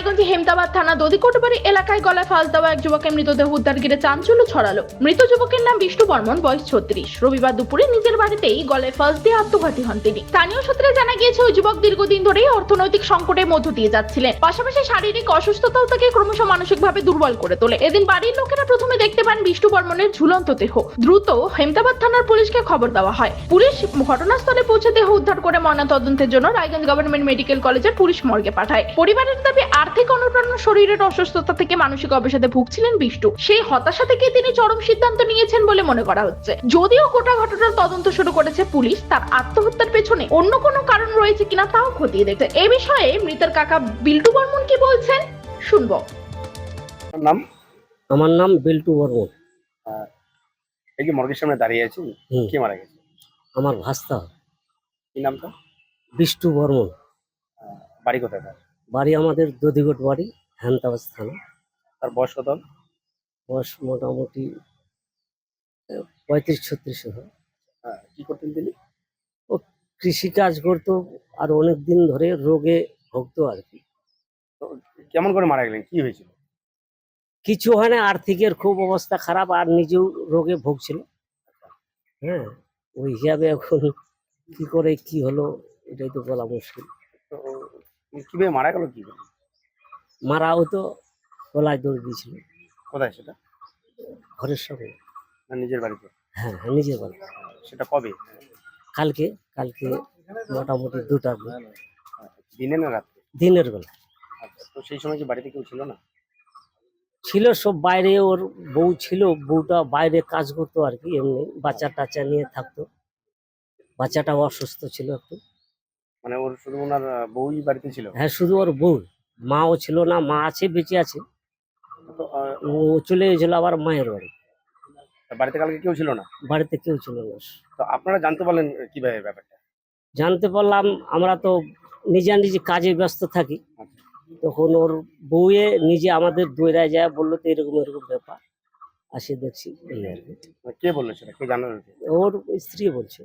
রায়গঞ্জে হেমদাবাদ থানা দদিকোটবাড়ি এলাকায় গলায় ফাঁস দেওয়া এক যুবকের মৃতদেহ উদ্ধার ঘিরে চাঞ্চল্য ছড়ালো। মৃত যুবকের নাম বিষ্ণু বর্মন, বয়স ছত্রিশ। রবিবার দুপুরে নিজের বাড়িতেই গলায় ফাঁস দিয়ে আত্মঘাতী হন তিনি। স্থানীয় সূত্রে জানা গিয়েছে, ওই যুবক দীর্ঘদিন ধরেই অর্থনৈতিক সংকটের মধ্য দিয়ে যাচ্ছিলেন। পাশাপাশি শারীরিক অসুস্থতাও তাকে ক্রমশ মানসিকভাবে দুর্বল করে তোলে। এদিন বাড়ির লোকেরা প্রথমে দেখতে পান বিষ্ণু বর্মনের ঝুলন্ত দেহ। দ্রুত হেমদাবাদ থানার পুলিশকে খবর দেওয়া হয়। পুলিশ ঘটনাস্থলে পৌঁছে দেহ উদ্ধার করে ময়নাতদন্তের জন্য রায়গঞ্জ গভর্নমেন্ট মেডিকেল কলেজের পুলিশ মর্গে পাঠায়। পরিবারের দাবি আর্থিক অনুপ্রেরণা শরীরের অসুস্থতা থেকে মানসিক অবসাদে ভুগছিলেন বিষ্ণু সেই হতাশা থেকে তিনি চরম সিদ্ধান্ত নিয়েছেন বলে মনে করা হচ্ছে। যদিও গোটা ঘটনার তদন্ত শুরু করেছে পুলিশ তার আত্মহত্যার পেছনে অন্য কোনো কারণ রয়েছে কিনা তাও খতিয়ে দেখছে। এ বিষয়ে মৃতের কাকা বিল্টু বর্মন কি বলছেন? শুনব। নাম? আমার নাম বিল্টু বর্মন। আহ, এই যে মর্গের সামনে দাঁড়িয়ে আছি হুম। কে মারা গেছে? আমার ভাস্তা। কি নামটা? বিষ্ণু বর্মন। বাড়ি কোথায় তার? বাড়ি আমাদের দধিগট বাড়ি হ্যান্তাবাস থানা। আর বয়স কত? বয়স মোটামুটি পঁয়ত্রিশ ছত্রিশ আহ, কি করতেন তিনি? ও কৃষিকাজ করতো আর অনেক দিন ধরে রোগে ভুগতো আর কি। কেমন করে মারা গেলেন? কি হয়েছিল? কিছু হয় না আর্থিকের খুব অবস্থা খারাপ আর নিজেও রোগে ভুগছিল। হ্যাঁ ওই হিসাবে এখন কি করে কি হলো এটাই তো বলা মুশকিল। কীভাবে মারা গেল কি করে? মারাও তো গলায় দৌড় দিয়েছিল। কোথায় সেটা? ঘরের সঙ্গে না নিজের বাড়িতে? হ্যাঁ হ্যাঁ নিজের বাড়ি। সেটা কবে? কালকে কালকে মোটামুটি দুটার দিনে না রাত্রে দিনের বেলা। আচ্ছা তো সেই সময় কি বাড়িতে কেউ ছিল না? ছিল সব বাইরে ওর বউ ছিল বউটা বাইরে কাজ করতো আর কি এমনি বাচ্চা টাচ্চা নিয়ে থাকতো। বাচ্চাটা অসুস্থ ছিল একটু। মানে ওর শুধু ওনার বউই বাড়িতে ছিল? হ্যাঁ শুধু ওর বউ। মাও ছিল না মা আছে বেঁচে আছে। তো ও চলে গেছিল আবার মায়ের বাড়ি। বাড়িতে কালকে কেউ ছিল না? বাড়িতে কেউ ছিল না তো আপনারা জানতে পারলেন কীভাবে ব্যাপারটা? জানতে পারলাম আমরা তো নিজে নিজে কাজে ব্যস্ত থাকি। আচ্ছা। তখন ওর বউয়ে নিজে আমাদের দৌড়ায় যায় বলল তো এরকম এরকম ব্যাপার। আসে দেখছি এই আর কি। মানে কে বলল সেটা? কে জানালো ওর স্ত্রী বলছে।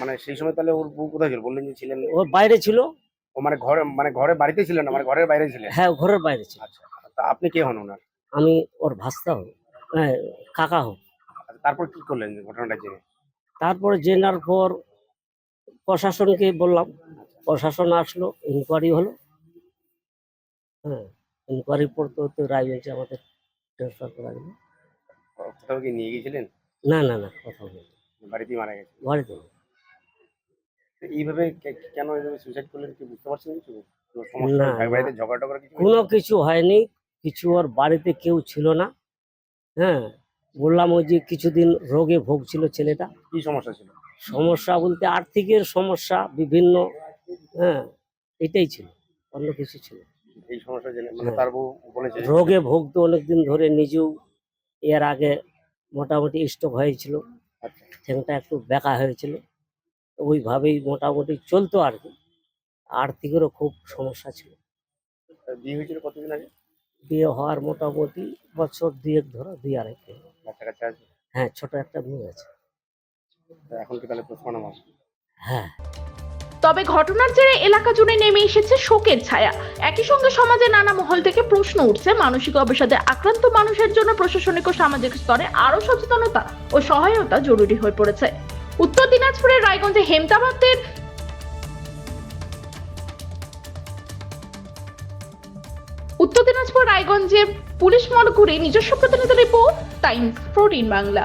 মানে সেই সময় তাহলে ওর বউ কোথায় ছিল? বললেন যে ছিলেন ওর বাইরে ছিল। ও মানে ঘরে মানে ঘরে বাড়িতে ছিলেন না মানে ঘরের বাইরে ছিলেন? হ্যাঁ ঘরের বাইরে ছিল। আচ্ছা তা আপনি কে হন ওনার? আমি ওর ভাস্তা হব হ্যাঁ কাকা হব। আচ্ছা, তারপর কি করলেন ঘটনাটা জেনে? তারপরে জেনার পর প্রশাসনকে বললাম প্রশাসন আসলো ইনকোয়ারি হলো। হ্যাঁ ইনকোয়ারির পর তো তো রায় হয়েছে আমাদের ট্রান্সফার করা গেল কোথাও কি নিয়ে গিয়েছিলেন? না না না কথা বলি বাড়িতেই মারা গেছে? বাড়িতে এইভাবে কেন এইভাবে সুইসাইড করলেন কি বুঝতে পারছেন কিছু? কোনো কিছু হয়নি কিছু ওর বাড়িতে কেউ ছিল না হ্যাঁ? বললাম ওই যে কিছুদিন রোগে ভুগছিল ছেলেটা। কি সমস্যা ছিল? সমস্যা বলতে আর্থিকের সমস্যা বিভিন্ন হ্যাঁ এটাই ছিল অন্য কিছু ছিল। এই সমস্যা জেনে মানে হ্যাঁ। তার বউ বলেছে রোগে ভুগতো অনেকদিন ধরে নিজেও এর আগে মোটামুটি স্ট্রোক হয়েছিল। আচ্ছা। ঠ্যাংটা একটু বেঁকা হয়েছিল। ওইভাবেই মোটামুটি চলতো আর কি। আর্থিকেরও খুব সমস্যা ছিল। বিয়ে হয়েছিল কতদিন আগে? বিয়ে হওয়ার মোটামুটি বছর দুয়েক ধরো দুই আড়াই হ্যাঁ ছোট একটা মেয়ে আছে। এখন কি তাহলে হ্যাঁ। তবে ঘটনার জেরে এলাকা জুড়ে নেমে এসেছে শোকের ছায়া। একই সঙ্গে সমাজে নানা মহল থেকে প্রশ্ন উঠছে মানসিক অবসাদে আক্রান্ত মানুষের জন্য প্রশাসনিক ও সামাজিক স্তরে আরও সচেতনতা ও সহায়তা জরুরি হয়ে পড়েছে। উত্তর দিনাজপুরের রায়গঞ্জে হেমতাবাদের উত্তর দিনাজপুর রায়গঞ্জের পুলিশ মর্গ নিজস্ব প্রতিনিধি রিপোর্ট, টাইমস ফোরটিন বাংলা।